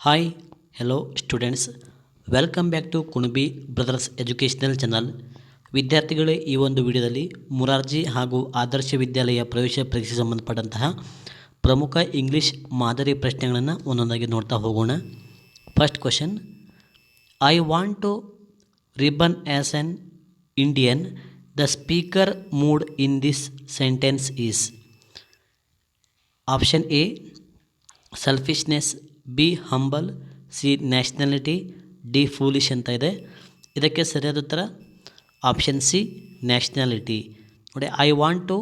Hi hello students welcome back to Kunabi brothers educational channel ವಿದ್ಯಾರ್ಥಿಗಳೇ, ಈ ಒಂದು ವಿಡಿಯೋದಲ್ಲಿ ಮುರಾರ್ಜಿ ಹಾಗೂ ಆದರ್ಶ ವಿದ್ಯಾಲಯ ಪ್ರವೇಶ ಪರೀಕ್ಷೆಗೆ ಸಂಬಂಧಪಟ್ಟಂತಹ ಪ್ರಮುಖ ಇಂಗ್ಲೀಷ್ ಮಾದರಿ ಪ್ರಶ್ನೆಗಳನ್ನು ಒಂದೊಂದಾಗಿ ನೋಡ್ತಾ ಹೋಗೋಣ. First question I want to reborn as an Indian the speaker mood in this sentence is option A selfishness B humble C nationality D foolish ಅಂತ ಇದೆ. ಇದಕ್ಕೆ ಸರಿಯಾದ ಉತ್ತರ ಆಪ್ಷನ್ ಸಿ ನ್ಯಾಷನಾಲಿಟಿ ನೋಡಿ I want to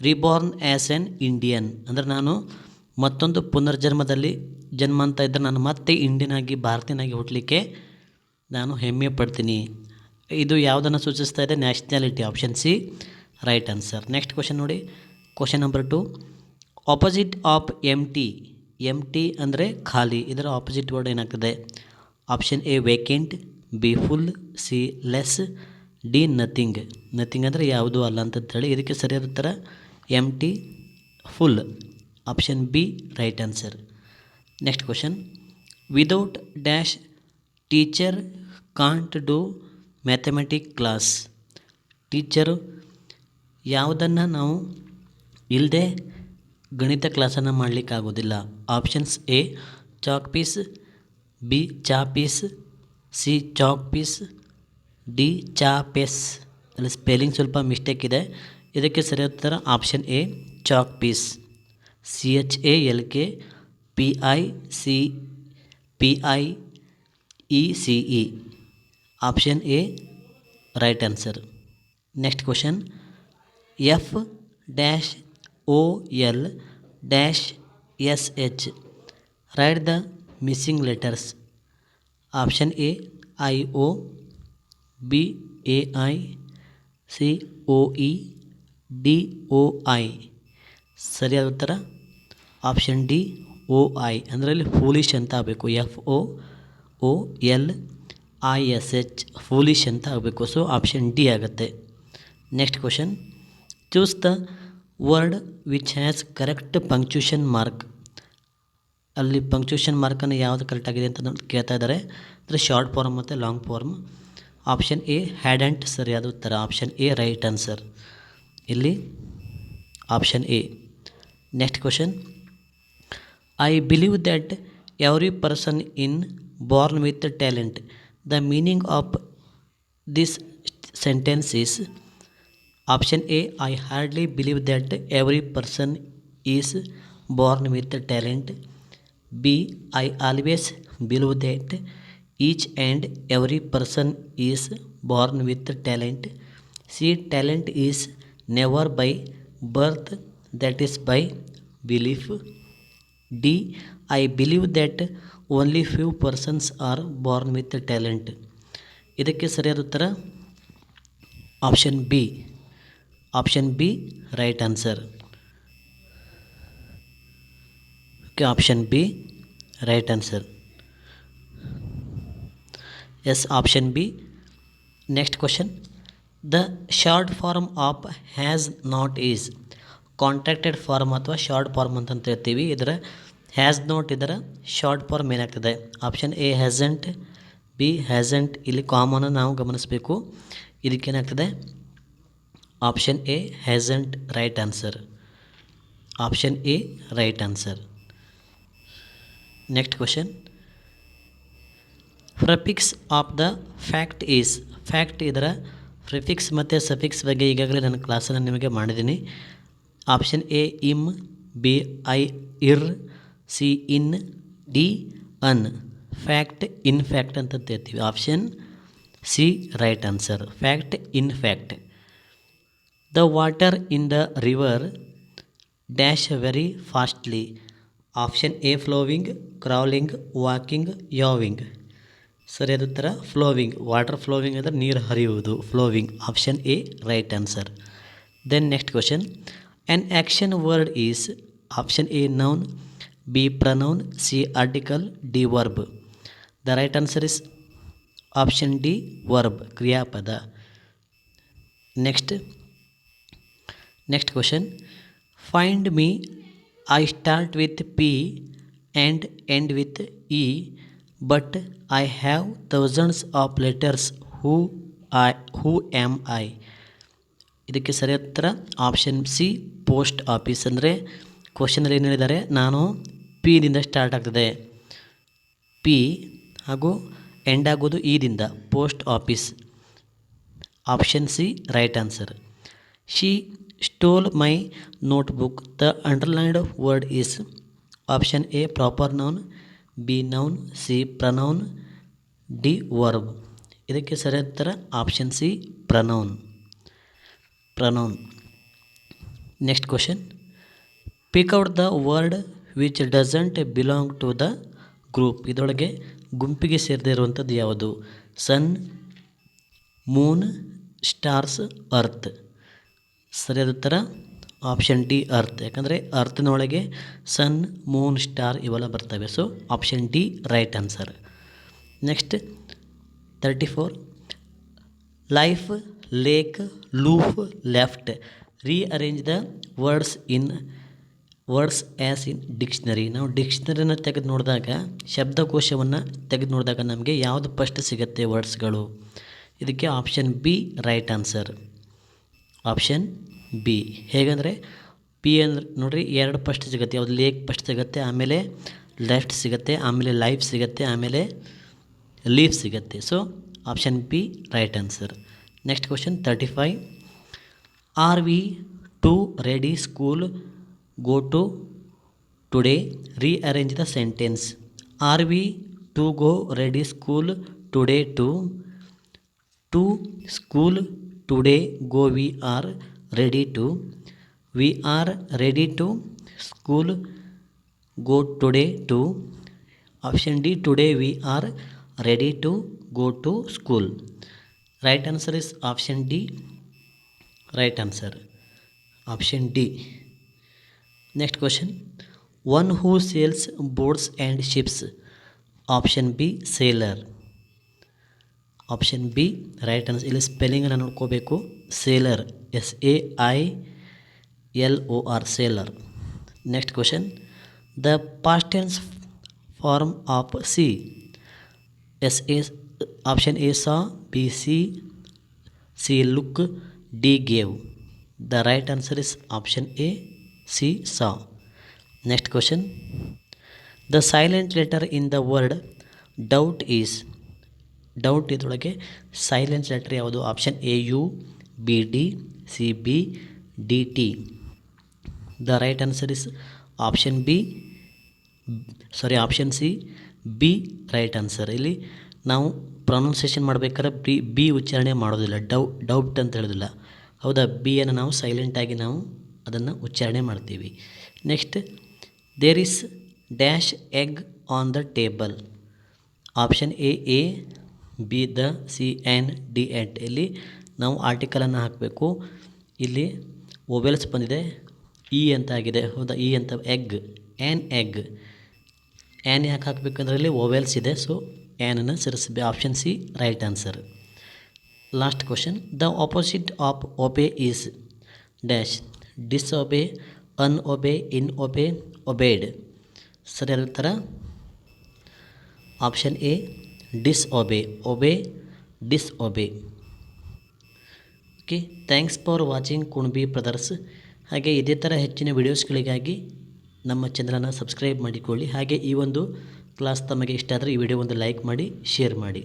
reborn as an Indian ಅಂದರೆ ನಾನು ಮತ್ತೊಂದು ಪುನರ್ಜನ್ಮದಲ್ಲಿ ಜನ್ಮ ಅಂತ ಇದ್ದರೆ ನಾನು ಮತ್ತೆ ಇಂಡಿಯನ್ ಆಗಿ, ಭಾರತೀಯನಾಗಿ ಹುಟ್ಟಲಿಕ್ಕೆ ನಾನು ಹೆಮ್ಮೆ ಪಡ್ತೀನಿ. ಇದು ಯಾವುದನ್ನು ಸೂಚಿಸ್ತಾ ಇದೆ? Nationality option C right answer next question ನೋಡಿ. Question number two opposite of empty empty ಅಂದರೆ ಖಾಲಿ, ಇದರ ಆಪೋಸಿಟ್ ವರ್ಡ್ ಏನಾಗ್ತದೆ? Option A vacant B full C less D nothing nothing ಅಂದರೆ ಯಾವುದೂ ಅಲ್ಲ ಅಂತ ಹೇಳಿ ಇದಕ್ಕೆ ಸರಿಯಾದ ಉತ್ತರ empty full option B right answer next question without dash teacher can't do mathematic class teacher ಯಾವುದನ್ನು ನಾವು ಇಲ್ಲದೆ ಗಣಿತ ಕ್ಲಾಸನ್ನು ಮಾಡಲಿಕ್ಕಾಗೋದಿಲ್ಲ. Options A, chalk piece, B, chak piece, C, chalk piece, D, chak pace. ಅಲ್ಲಿ ಸ್ಪೆಲ್ಲಿಂಗ್ ಸ್ವಲ್ಪ ಮಿಸ್ಟೇಕ್ ಇದೆ. ಇದಕ್ಕೆ ಸರಿಯಾದ ಉತ್ತರ option A, chalk piece. C, H, A, L, K, P, I, C, P, I, E, C, E. Option A, right answer. Next question, F dash O L dash S H write the missing letters option A I O B A I C O E D O I ಸರಿಯಾದ ಉತ್ತರ? Option D O I ಅಂದರೆ ಇಲ್ಲಿ foolish ಅಂತ ಆಗಬೇಕು. F O O L I S H foolish ಅಂತ ಆಗಬೇಕು. So option D ಆಗುತ್ತೆ. Next question choose the word which has correct punctuation mark ಅಲ್ಲಿ ಪಂಕ್ಚುಷನ್ ಮಾರ್ಕನ್ನು ಯಾವುದು ಕರೆಕ್ಟಾಗಿದೆ ಅಂತ ನೋಡಿ ಕೇಳ್ತಾ ಇದ್ದಾರೆ. ಅಂದರೆ ಶಾರ್ಟ್ ಫಾರ್ಮ್ ಮತ್ತು long form option A hadn't ಸರಿಯಾದ ಉತ್ತರ. ಆಪ್ಷನ್ ಎ ರೈಟ್ ಆನ್ಸರ್ ಇಲ್ಲಿ option A next question I believe that every person in born with talent the meaning of this sentence is option A I hardly believe that every person is born with talent B I always believe that each and every person is born with talent C talent is never by birth that is by belief D I believe that only few persons are born with talent ಇದಕ್ಕೆ ಸರಿಯಾದ ಉತ್ತರ? Option B option B right answer okay option B right answer yes option B next question the short form of has not is contracted form ಅಥವಾ short form ಅಂತ ಹೇಳ್ತೀವಿ. ಇದರ has not ಇದರ short form ಏನಾಗ್ತದೆ? Option A hasn't B hasn't ಇಲ್ಲಿ common ನಾವು ಗಮನಿಸಬೇಕು. ಇದಕ್ಕೇನಾಗ್ತದೆ option A hasn't right answer option A right answer next question prefix of the fact is fact ಇದರ ಪ್ರಿಫಿಕ್ಸ್ ಮತ್ತು ಸಫಿಕ್ಸ್ ಬಗ್ಗೆ ಈಗಾಗಲೇ ನನ್ನ ಕ್ಲಾಸನ್ನು ನಿಮಗೆ ಮಾಡಿದ್ದೀನಿ. Option A im B I ir C in D un fact in fact ಅಂತ ಹೇಳ್ತೀವಿ. Option C right answer fact in fact the water in the river dash very fastly option A flowing crawling walking yawning ಸರಿಯಾದ ಉತ್ತರ flowing water flowing ಅಂದರೆ ನೀರು ಹರಿಯುವುದು flowing option A right answer then next question an action word is option A noun B pronoun C article D verb the right answer is option D verb ಕ್ರಿಯಾಪದ next next question find me I start with P and end with E but I have thousands of letters who I who am I ಇದಕ್ಕೆ ಸರಿ ಉತ್ತರ option C post office ಅಂದರೆ ಕ್ವಶನಲ್ಲಿ ಏನು ಹೇಳಿದ್ದಾರೆ? ನಾನು ಪಿದಿಂದ ಸ್ಟಾರ್ಟ್ ಆಗ್ತದೆ. ಪಿ ಹಾಗೂ ಎಂಡ್ ಆಗೋದು ಇದಿಂದ post office option C right answer she stole my notebook the underlined word is option A proper noun B noun C pronoun D verb ಇದಕ್ಕೆ ಸರಿಯಾದ option C pronoun pronoun next question pick out the word which doesn't belong to the group ಇದರೊಳಗೆ ಗುಂಪಿಗೆ ಸೇರದೇ ಇರುವಂಥದ್ದು ಯಾವುದು? Sun moon stars earth ಸರಿಯಾದ ಉತ್ತರ option D earth ಯಾಕಂದರೆ ಅರ್ಥನೊಳಗೆ ಸನ್ moon star ಇವೆಲ್ಲ ಬರ್ತವೆ. So option D right answer next thirty four life lake loaf left rearrange the words in words as in dictionary ನಾವು ಡಿಕ್ಷನರಿನ ತೆಗೆದು ನೋಡಿದಾಗ, ಶಬ್ದಕೋಶವನ್ನು ತೆಗೆದು ನೋಡಿದಾಗ ನಮಗೆ ಯಾವುದು ಫಸ್ಟ್ ಸಿಗುತ್ತೆ ವರ್ಡ್ಸ್ಗಳು ಇದಕ್ಕೆ option B right answer option B. ಹೇಗಂದರೆ P ಅಂದ್ರೆ ನೋಡಿರಿ ಎರಡು ಫಸ್ಟ್ ಸಿಗುತ್ತೆ, ಯಾವುದು ಲೇಕ್ ಫಸ್ಟ್ ಸಿಗುತ್ತೆ, ಆಮೇಲೆ ಲೆಫ್ಟ್ ಸಿಗುತ್ತೆ, ಆಮೇಲೆ ಲೈಫ್ ಸಿಗುತ್ತೆ, ಆಮೇಲೆ ಲೀಫ್ ಸಿಗುತ್ತೆ. So option B right answer next question thirty five are we to ready school go to today rearrange the sentence are we to go ready school today to to school today go we are ready to we are ready to school go today to option d today we are ready to go to school. Right answer is option d. Right answer. Option d. Next question. One who sails boats and ships. Option b sailor. Option B right answer ಇಲ್ಲಿ ಸ್ಪೆಲ್ಲಿಂಗನ್ನು ನೋಡ್ಕೋಬೇಕು. Sailor S A I L O R sailor next question the past tense form of see S A option A saw B see C look D gave the right answer is option A see saw next question the silent letter in the word doubt is doubt ಇದರೊಳಗೆ silent letter ಯಾವುದು? Option A U B D C B D T the right answer is option B sorry option C B right answer ಇಲ್ಲಿ ನಾವು pronunciation ಮಾಡಬೇಕಾದ್ರೆ B B ಉಚ್ಚಾರಣೆ ಮಾಡೋದಿಲ್ಲ. ಡೌ doubt ಅಂತ ಹೇಳೋದಿಲ್ಲ. ಹೌದಾ? ಬಿಯನ್ನು ನಾವು ಸೈಲೆಂಟಾಗಿ ನಾವು ಅದನ್ನು ಉಚ್ಚಾರಣೆ ಮಾಡ್ತೀವಿ. Next there is dash egg on the table option A A B the C an D at ಇಲ್ಲಿ ನಾವು ಆರ್ಟಿಕಲನ್ನು ಹಾಕಬೇಕು. ಇಲ್ಲಿ ಓವೆಲ್ಸ್ ಬಂದಿದೆ. ಇ ಅಂತ ಆಗಿದೆ. ಹೌದಾ? ಇ ಅಂತ ಎಗ್ ಆ್ಯನ್ ಎಗ್ ಆ್ಯನ್ ಯಾಕೆ ಹಾಕಬೇಕಂದ್ರೆ ಇಲ್ಲಿ ಓವೆಲ್ಸ್ ಇದೆ. ಸೊ ಆ್ಯನನ್ನು ಸೇರಿಸಬೇಕು option C right answer last question the opposite of obey is dash dis obey un obey in obey obeyed ಸರಿಯಾದ ಉತ್ತರ? Option A disobey obey disobey okay thanks for watching Kunabi brothers ಹಾಗೆ ಇದೇ ಥರ ಹೆಚ್ಚಿನ ವಿಡಿಯೋಸ್ಗಳಿಗಾಗಿ ನಮ್ಮ ಚಾನಲನ್ನು ಸಬ್ಸ್ಕ್ರೈಬ್ ಮಾಡಿಕೊಳ್ಳಿ. ಹಾಗೆ ಈ ಒಂದು ಕ್ಲಾಸ್ ತಮಗೆ ಇಷ್ಟ ಆದರೆ ಈ ವಿಡಿಯೋ ಒಂದು ಲೈಕ್ ಮಾಡಿ ಶೇರ್ ಮಾಡಿ.